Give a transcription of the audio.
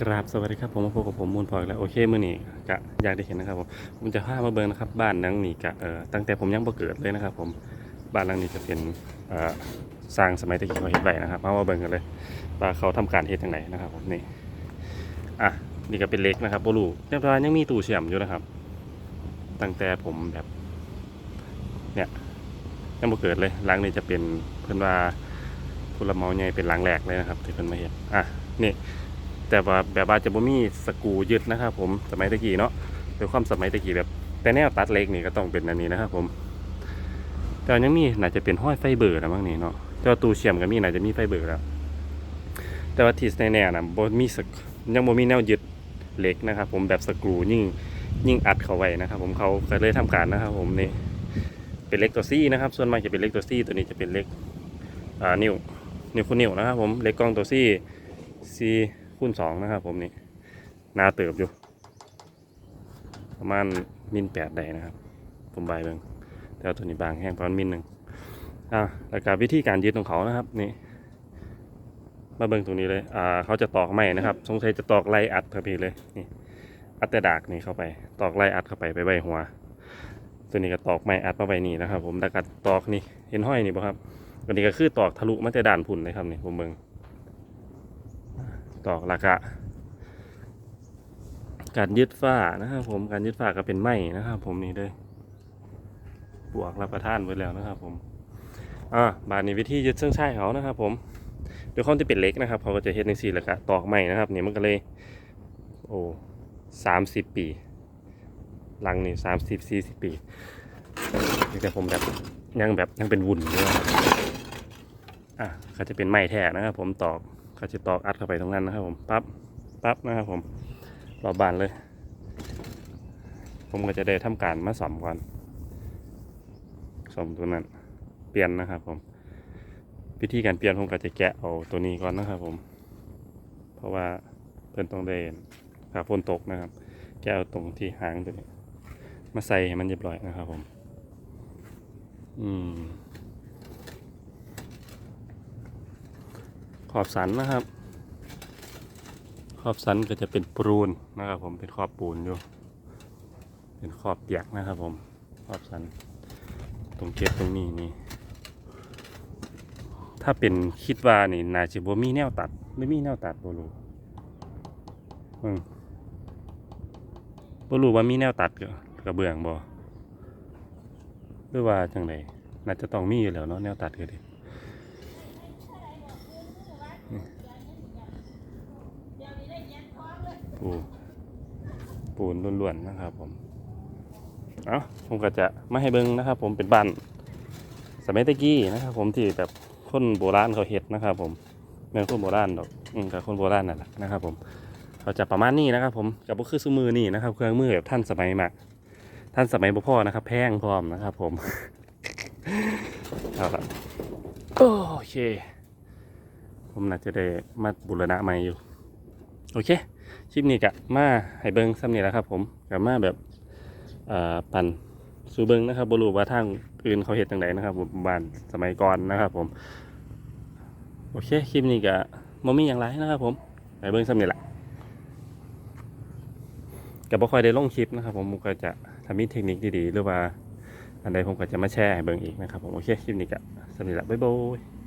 ครับสวัสดีครับผมมาพบกับผมมูลพลอยแล้วโอเคมื่อนี้กะอยากได้เห็นนะครับผมผมจะพามาเบิ่งนะครับ บ้านหลังนี้กะเอ่อตั้งแต่ผมยังบ่เกิดเลยนะครับ ผมบ้านหลังนี้จะเป็นเอ่อสร้างสมัยตะกี้เขาเฮ็ดไว้นะครับมามาเบิ่งกันเลยว่าเขาทำการเฮ็ดจังไดนะครับผมนี่อะนี่ก็เป็นเล็กนะครับบ่รู้แต่ว่ายังมีตู้เชื่อมอยู่นะครับ ตั้งแต่ผมแบบเนี่ยยังบ่เกิดเลยหลังนี้จะเป็นเพิ่นว่าผู้รับเหมาใหญ่เป็นหลังแรกเลยนะครับ ที่เพิ่นมาเฮ็ดอะนี่ แต่ว่าแบบว่าจะบ่มีสกูยึดนะครับผมสมัยตะกี้เนาะโดยความสมัยตะกี้แบบ แต่แนวตัดเล็กนี่ก็ต้องเป็นอันนี้นะครับผมแต่ยังมีน่าจะเป็นห้อยไฟเบอร์นะมั้งนี่เนาะแต่ว่าตู้เชื่อมก็มีน่าจะมีไฟเบอร์แล้ว แต่ว่าที่แน่ๆนะบ่มีสกยังบ่มีแนวยึดเหล็กนะครับผมแบบสกรูยิ่งยิ่งอัดเข้าไว้นะครับ ผมเขาก็เลยทำการนะครับ ผมนี่เป็นเล็กตัวซี่นะครับ ส่วนมากจะเป็นเล็กตัวซี่ตัวนี้จะเป็นเล็กอ่านิ้วนิ้วคูณนิ้วนะครับผมเล็กกล้องตัวซี่ซี คูณสองนะครับ ผมนี่นาเติบอยู่ ประมาณมิลแปดได้นะครับ ผมใบเบิ่งแต่ว่าตัวนี้บางแห้งประมาณมิลหนึ่งอ่าแล้วก็วิธีการยึดของเขานะครับนี่มาเบิ่งตรงนี้เลย อ่า เขาจะตอกไม้นะครับ สงสัยจะตอกไล่อัดครับพี่เลย นี่ อัดแต่ดากนี่เข้าไป ตอกไล่อัดเข้าไปไปใบหัว ตัวนี้ก็ตอกไม้อัดมาใบนี่นะครับ ผมแล้วก็ตอกนี่ เห็นห้อยนี่ป่ะครับตัวนี้ก็คือตอกทะลุมาแต่ด่านพุ่นเลยครับนี่ผมเบิ่ง ตอกและกะการยึดฝ้านะครับผมการยึดฝ้าก็เป็นไม้นะครับผมนี่เลยบวกรับประทานไว้แล้วนะครับผมอ่าบานนี้วิธียึดเส้นช่ายเขานะครับ ผมโดยความที่เป็นเล็กนะครับเขาก็จะเฮ็ดในสี่แล้วก็ตอกใหม่นะครับเนี่ยมันก็เลยโอ้สามสิบปี หลังนี่สามสิบสี่สิบปีแต่ผมแบบยังแบบยังเป็นวุ่นอยู่อะเขาจะเป็นไม้แท้นะครับ ผมตอก เขาจะตอกอัดเข้าไปตรงนั้นนะครับผมปั๊บปั๊บนะครับผมรอบบานเลย ผมก็จะได้ทำการมาสอมก่อนสอมตัวนั้น เปลี่ยนนะครับผมวิธีการเปลี่ยนผมก็จะแกะเอาตัวนี้ก่อนนะครับผม เพราะว่าเพื่อนต้องได้ขาฝนตกนะครับ แกะเอาตรงที่หางตัวนี้ มาใส่ให้มันเรียบร้อยนะครับผม อืม ขอบสันนะครับ ขอบสันก็จะเป็นปูนนะครับ ผมเป็นขอบปูนอยู่ เป็นขอบเปียกนะครับ ผมขอบสัน ตรงเก็บตรงนี้นี่ถ้าเป็นคิดว่านี่นาจิบมีแนวตัดไม่มีแนวตัดบรูอืมบรูว่ามีแนวตัดกับกระเบื้องบ่หรือว่าจังไดน่าจะต้องมีอยู่แล้วเนาะแนวตัดก็ดิ ปูปูนล้วนๆนะครับผมเอาผมก็จะไม่ให้เบิ่งนะครับ ผมเป็นบ้านสมัยตะกี้นะครับ ผมที่แบบคนโบราณเขาเห็ดนะครับ ผมแม่นคนโบราณดอกอืมกับคนโบราณนั่นแหละนะครับ ผมเขาจะประมาณนี้นะครับ ผมกับพวกคือซุ้มือนี่นะครับ เครื่องมือแบบท่านสมัยมากท่านสมัยบ่พ่อนะครับ แพงพร้อมนะครับ ผมเอาละโอเค ผมน่าจะได้มาบุรณะใหม่อยู่ โอเคคลิปนี้กะมาให้เบิ้งซ้ำนี่แหละครับ ผมกับมาแบบปั่นสูเบิ้งนะครับบรูว่าทางอื่นเขาเห็ดจังไดนะครับบ้านสมัยก่อนนะครับ ผม โอเคคลิปนี้ก็มมีอย่างไรนะครับ ผมไปเบิ้งซ้ำนี่แหละก็บ่ค่อยได้ลงคลิปนะครับ ผมผมก็จะทำมีเทคนิคดีๆหรือว่าอันใดผมก็จะมาแชร์ให้เบิ่งอีกนะครับผมโอเคคลิปนี้ก็สำหรับบ๊ายบาย